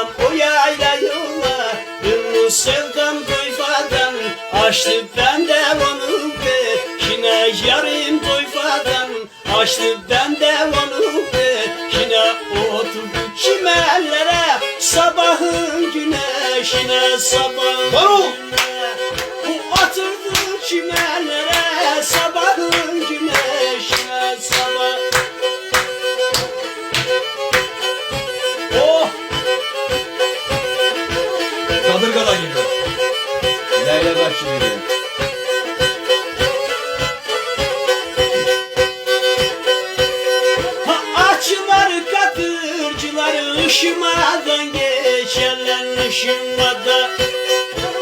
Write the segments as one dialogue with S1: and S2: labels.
S1: Sevdam o yayla yola Ünlü sevdam doyfadan Açtı ben de onu peşine Yarım doyfadan Açtı ben de onu peşine Oturdu çimenlere Sabahın güneşine Sabahın
S2: Var ol.
S1: güne- Bu oturdu çimenlere Sabahın güneşine
S2: Bakşı geliyor.
S1: Ha açılar katırcılar ışımadan geçerler ışımada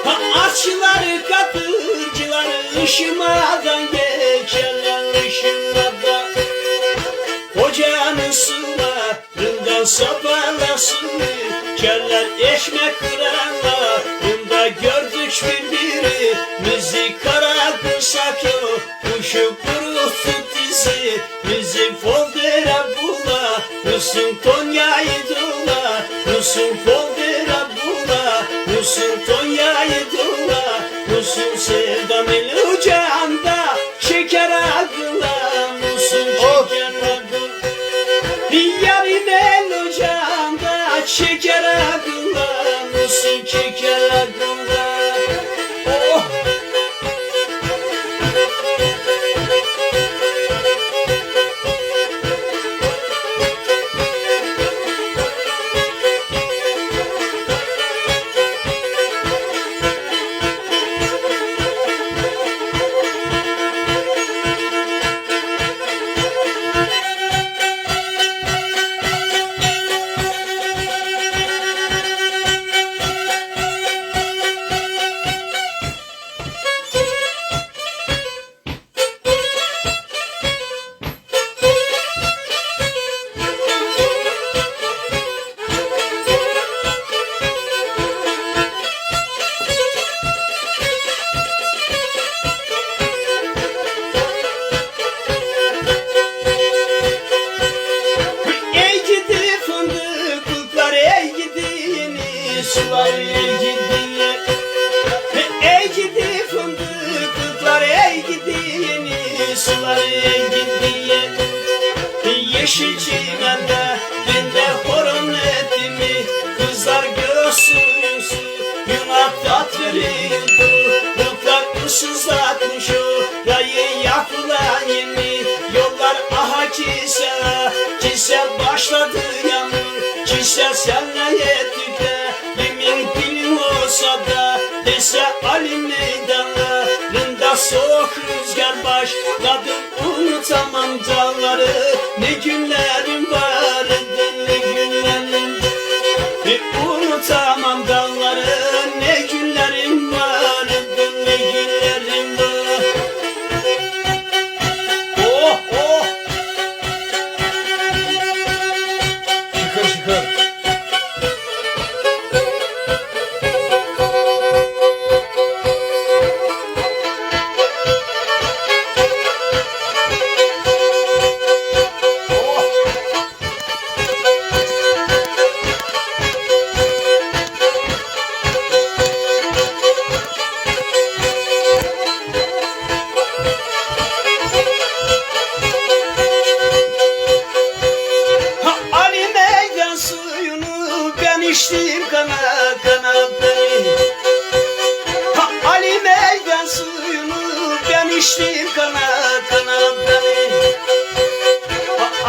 S1: Ha açılar katırcılar ışımadan geçerler ışımada Ocağın sularından sapalasını no sintonia e droga, no sinfonia. Yeşil çimende bende horon etimi Kızlar göğsünün suyuna tat veriyordu Bulutlar ısızlatmış o rayı yapılan yemi Yollar aha kise, kise başladı yağmur. Kise senle yettik de yemin dilim olsa da Dese Ali meydanlarında soğuk rüzgar başladı Unutamam dağları unutamam dağları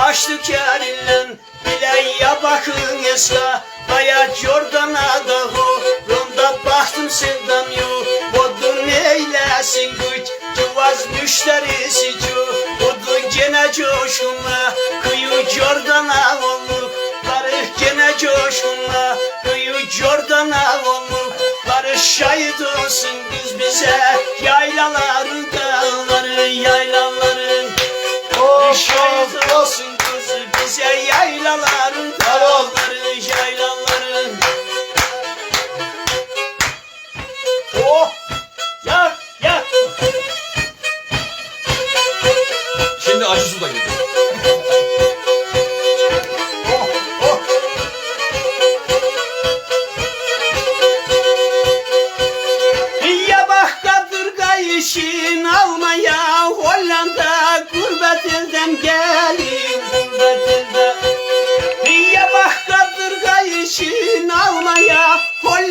S1: Ha, Açtık yarinle bile ya bakın esla Hayat yordana da ho Ronda baktım sevdam yo Odun eylesin güç Cıvaz müşterisi cu Odu gene coşkunla Kıyı Jordana olduk. Barış gene coşkunla Kıyı Jordana olduk. Barış şahit olsun kız bize Yaylaların dağları yaylaların. Şahit olsun bize yaylaların dağları yaylaların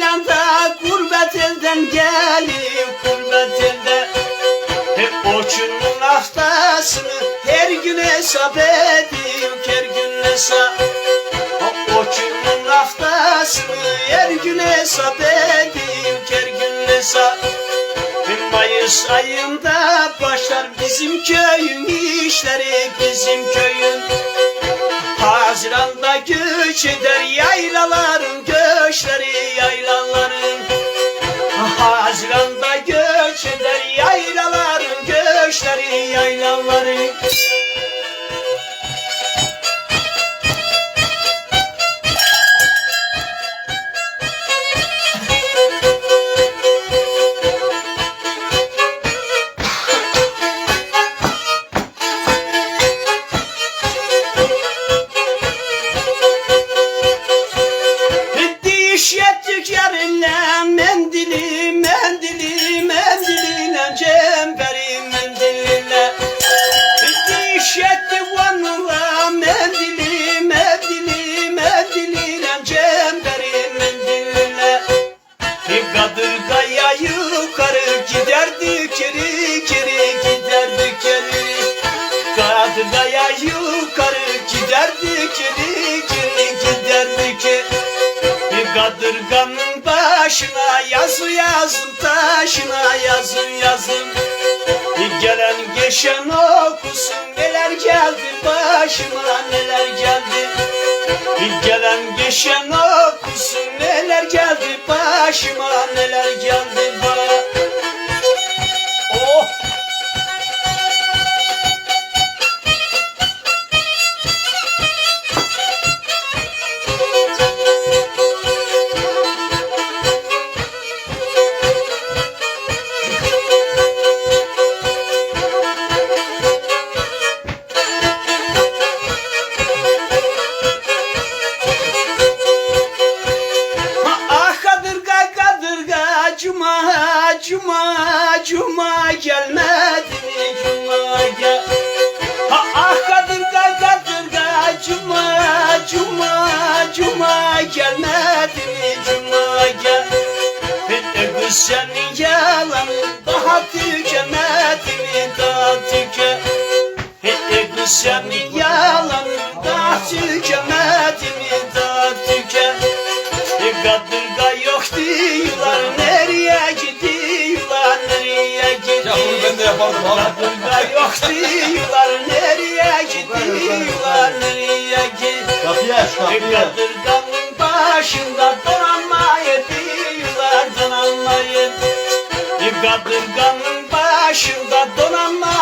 S1: Hollanda gurbet elden gelin gurbet elde hep Orçunun haftasını her gün hesap edeyim her gün hesap. O Orçunun haftasını her gün hesap edeyim her gün hesap. Bir Mayıs ayında başlar bizim köyün işleri bizim köyün. Haziranda göç eder kadırganın başına yazı yazın taşına yazın yazın. Gelen geçen okusun neler geldi başıma neler geldi. Gelen geçen okusun neler geldi başıma neler geldi senin yalanın daha tükenmedi mi daha tüken Bir kız senin yalanın daha tükenmedi mi daha tüken bir kadırga yok diyorlar nereye gidiyorlar nereye
S2: abi.
S1: Kadırga yok diyorlar nereye gidiyorlar nereye gidiyorlar. Kadırganın başında diyorlar Bir kadırganın başında diyorlar